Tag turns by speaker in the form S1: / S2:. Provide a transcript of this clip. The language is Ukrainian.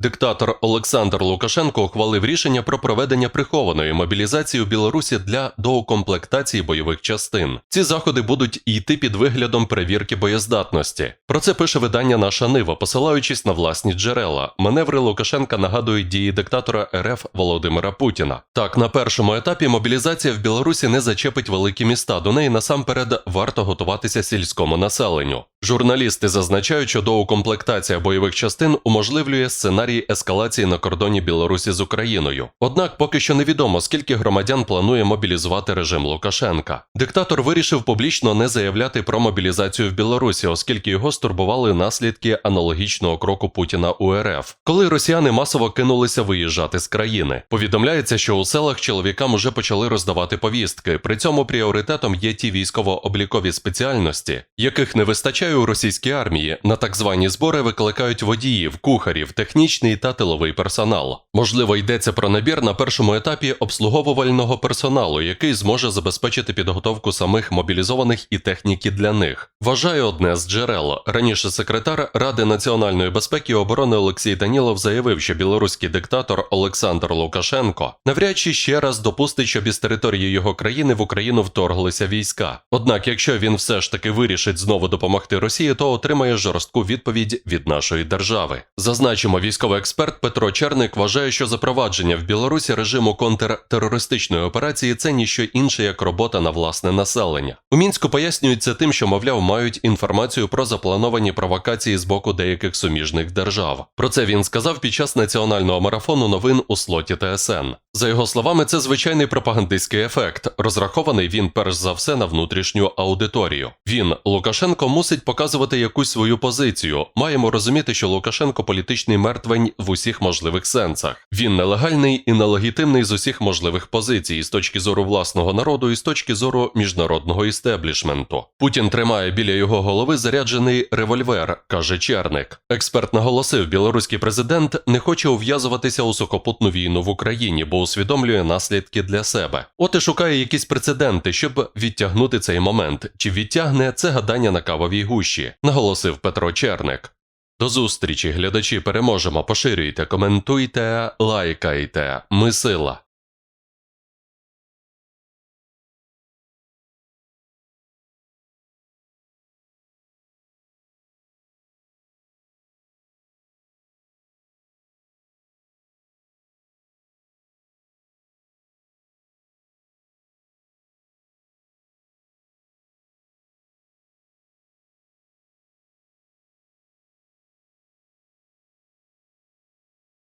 S1: Диктатор Олександр Лукашенко ухвалив рішення про проведення прихованої мобілізації у Білорусі для доукомплектації бойових частин. Ці заходи будуть йти під виглядом перевірки боєздатності. Про це пише видання Наша Нива, посилаючись на власні джерела. Маневри Лукашенка нагадують дії диктатора РФ Володимира Путіна. Так, на першому етапі мобілізація в Білорусі не зачепить великі міста. До неї насамперед варто готуватися сільському населенню. Журналісти зазначають, що доукомплектація бойових частин уможливлює сценарій ескалації на кордоні Білорусі з Україною. Однак поки що невідомо, скільки громадян планує мобілізувати режим Лукашенка. Диктатор вирішив публічно не заявляти про мобілізацію в Білорусі, оскільки його стурбували наслідки аналогічного кроку Путіна у РФ, коли росіяни масово кинулися виїжджати з країни. Повідомляється, що у селах чоловікам уже почали роздавати повістки. При цьому пріоритетом є ті військово-облікові спеціальності, яких не вистачає у російській армії. На так звані збори викликають водіїв, кухарів, технічний та тиловий персонал. Можливо, йдеться про набір на першому етапі обслуговувального персоналу, який зможе забезпечити підготовку самих мобілізованих і техніки для них. Вважає одне з джерел. Раніше секретар Ради національної безпеки і оборони Олексій Данілов заявив, що білоруський диктатор Олександр Лукашенко навряд чи ще раз допустить, щоб із території його країни в Україну вторглися війська. Однак, якщо він все ж таки вирішить знову допомогти Росії, то отримає жорстку відповідь від нашої держави. Зазначимо, військовий експерт Петро Черник вважає, що запровадження в Білорусі режиму контртерористичної операції це ніщо інше як робота на власне населення. У мінську пояснюють це тим, що мовляв мають інформацію про заплановані провокації з боку деяких суміжних держав. Про це він сказав під час національного марафону новин у слоті ТСН. За його словами, це звичайний пропагандистський ефект. Розрахований він перш за все на внутрішню аудиторію. Він Лукашенко мусить показувати якусь свою позицію. Маємо розуміти, що Лукашенко політичний мертвень в усіх можливих сенсах. Він нелегальний і нелегітимний з усіх можливих позицій, з точки зору власного народу і з точки зору міжнародного істеблішменту. Путін тримає біля його голови заряджений револьвер, каже Черник. Експерт наголосив, білоруський президент не хоче ув'язуватися у сухопутну війну в Україні, бо усвідомлює наслідки для себе. От і шукає якісь прецеденти, щоб відтягнути цей момент. Чи відтягне це гадання на кавовій гущі, наголосив Петро Черник. До зустрічі, глядачі, переможемо. Поширюйте, коментуйте, лайкайте. Ми сила.